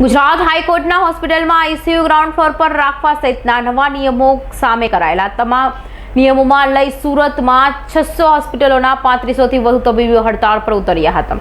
ગુજરાત હાઈકોર્ટના હોસ્પિટલમાં ICU ground floor પર રાખવા સહિતના નવા નિયમો સામે કરાયેલા. તમામ નિયમોમાં લઈ સુરતમાં છસો હોસ્પિટલોના પાંત્રીસોથી વધુ તબીબીઓ હડતાળ પર ઉતર્યા હતા.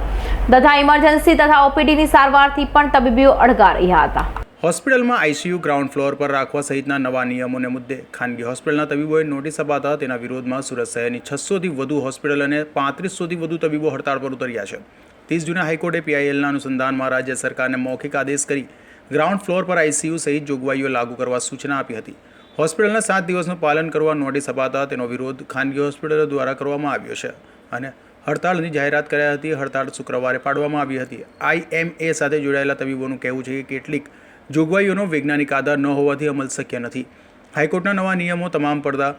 તથા ઇમરજન્સી તથા ઓપીડીની સારવારથી પણ તબીબીઓ અડગા રહ્યા હતા. હોસ્પિટલમાં આઈસીયુ ગ્રાઉન્ડ ફ્લોર પર રાખવા સહિતના નવા નિયમોને મુદ્દે ખાનગી હોસ્પિટલના તબીબોએ નોટિસ અપાતા તેના વિરોધમાં સુરત શહેરની છસોથી વધુ હોસ્પિટલ અને પાંત્રીસોથી વધુ તબીબો હડતાળ પર ઉતર્યા છે. ત્રીસ જૂને હાઈકોર્ટે પીઆઈએલના અનુસંધાનમાં રાજ્ય સરકારને મૌખિક આદેશ કરી ગ્રાઉન્ડ ફ્લોર પર આઈસીયુ સહિત જોગવાઈઓ લાગુ કરવા સૂચના આપી હતી. હોસ્પિટલના સાત દિવસનું પાલન કરવા નોટિસ અપાતા તેનો વિરોધ ખાનગી હોસ્પિટલો દ્વારા કરવામાં આવ્યો છે અને હડતાળની જાહેરાત કરાઈ હતી. હડતાળ શુક્રવારે પાડવામાં આવી હતી. આઈએમએ સાથે જોડાયેલા તબીબોનું કહેવું છે કે કેટલીક જોગવાઈઓનો વૈજ્ઞાનિક આધાર ન હોવાથી અમલ શક્ય નથી. હાઈકોર્ટના નવા નિયમો તમામ પડદા,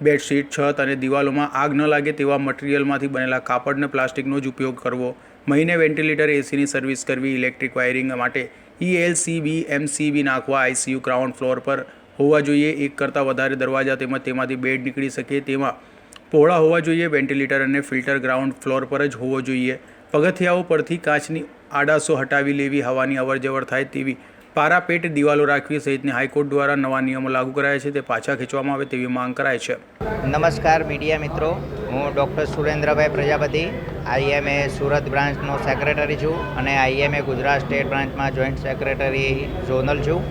બેડશીટ, છત અને દિવાલોમાં આગ ન લાગે તેવા મટીરિયલમાંથી બનેલા કાપડ અને પ્લાસ્ટિકનો જ ઉપયોગ કરવો મહિને વેન્ટિલેટર એસીની સર્વિસ કરવી, ઇલેક્ટ્રિક વાયરિંગ માટે E ઈએલસીબી એમસીબી નાખવા આઈસીયુ ગ્રાઉન્ડ ફ્લોર પર હોવા જોઈએ. એક કરતાં વધારે દરવાજા તેમજ તેમાંથી બેડ નીકળી શકે તેમાં પહોળા હોવા જોઈએ. વેન્ટિલેટર અને ફિલ્ટર ગ્રાઉન્ડ ફ્લોર પર જ હોવો જોઈએ. પગથિયાઓ પરથી કાચની આડાસો હટાવી લેવી, હવાની અવરજવર થાય તેવી પારાપેટ દિવાલો રાખવી સહિતની હાઈકોર્ટ દ્વારા નવા નિયમો લાગુ કરાયા છે. તે પાછા ખેંચવામાં આવે તેવી માંગ કરાય છે. નમસ્કાર, મીડિયા મિત્રો. હું ડૉક્ટર સુરેન્દ્રભાઈ પ્રજાપતિ. આઈએમએ સુરત બ્રાન્ચનો સેક્રેટરી છું અને આઈએમએ ગુજરાત સ્ટેટ બ્રાન્ચમાં જોઈન્ટ સેક્રેટરી ઝોનલ છું.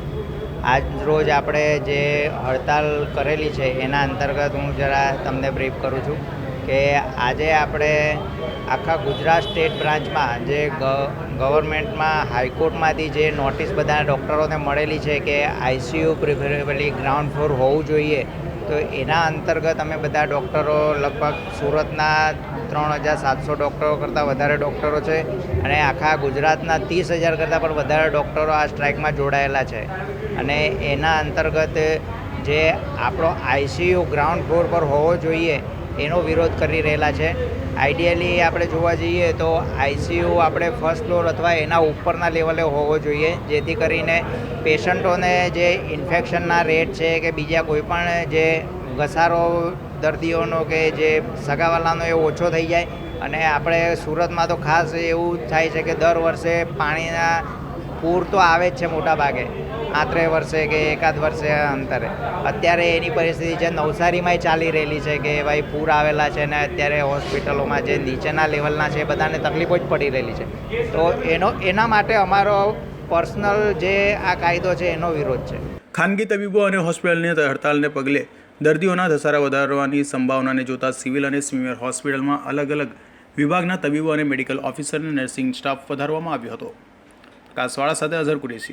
આજ રોજ આપણે જે હડતાલ કરેલી છે, એના અંતર્ગત હું જરા તમને બ્રીફ કરું છું. કે આજે આપણે આખા ગુજરાત સ્ટેટ બ્રાન્ચમાં જે ગવર્મેન્ટમાં, હાઈકોર્ટમાંથી જે નોટિસ બધા ડૉક્ટરોને મળેલી છે કે આઈસીયુ પ્રિફરેબલી ગ્રાઉન્ડ ફ્લોર હોવું જોઈએ, તો એના અંતર્ગત અમે બધા ડૉક્ટરો લગભગ સુરતના ત્રણ હજાર સાતસો ડૉક્ટરો કરતાં વધારે ડૉક્ટરો છે અને આખા ગુજરાતના ત્રીસ હજાર કરતાં પણ વધારે ડૉક્ટરો આ સ્ટ્રાઇકમાં જોડાયેલા છે. અને એના અંતર્ગત જે આપણો આઈસીયુ ગ્રાઉન્ડ ફ્લોર પર હોવો જોઈએ એનો વિરોધ કરી રહેલા છે. આઈડિયલી આપણે જોવા જઈએ તો આઈસીયુ આપણે ફર્સ્ટ ફ્લોર અથવા એના ઉપરના લેવલે હોવો જોઈએ, જેથી કરીને પેશન્ટોને જે ઇન્ફેક્શનના રેટ છે કે બીજા કોઈપણ જે ઘસારો, દર્દીઓનો કે જે સગાવાલાનો એ ઓછો થઈ જાય. અને આપણે સુરતમાં તો ખાસ એવું થાય છે કે દર વર્ષે પાણીના પૂર તો આવે જ છે મોટા ભાગે આત્રે વર્ષે કે એકાદ વર્ષે અંતરે. અત્યારે એની પરિસ્થિતિ છે, નવસારીમાંય ચાલી રહેલી છે કે ભાઈ પૂર આવેલા છે ને અત્યારે હોસ્પિટલોમાં જે નીચેના લેવલના છે એ બધાને તકલીફો જ પડી રહેલી છે. તો એનો, એના માટે અમારો પર્સનલ જે આ કાયદો છે એનો વિરોધ છે. ખાનગી તબીબો અને હોસ્પિટલની હડતાલને પગલે દર્દીઓના ધસારા વધારવાની સંભાવનાને જોતા સિવિલ અને સિનિયર હોસ્પિટલમાં અલગ અલગ વિભાગના તબીબો અને મેડિકલ ઓફિસર અને નર્સિંગ સ્ટાફ વધારવામાં આવ્યો હતો. કાસવાળા સાથે અઝર કુરેશી.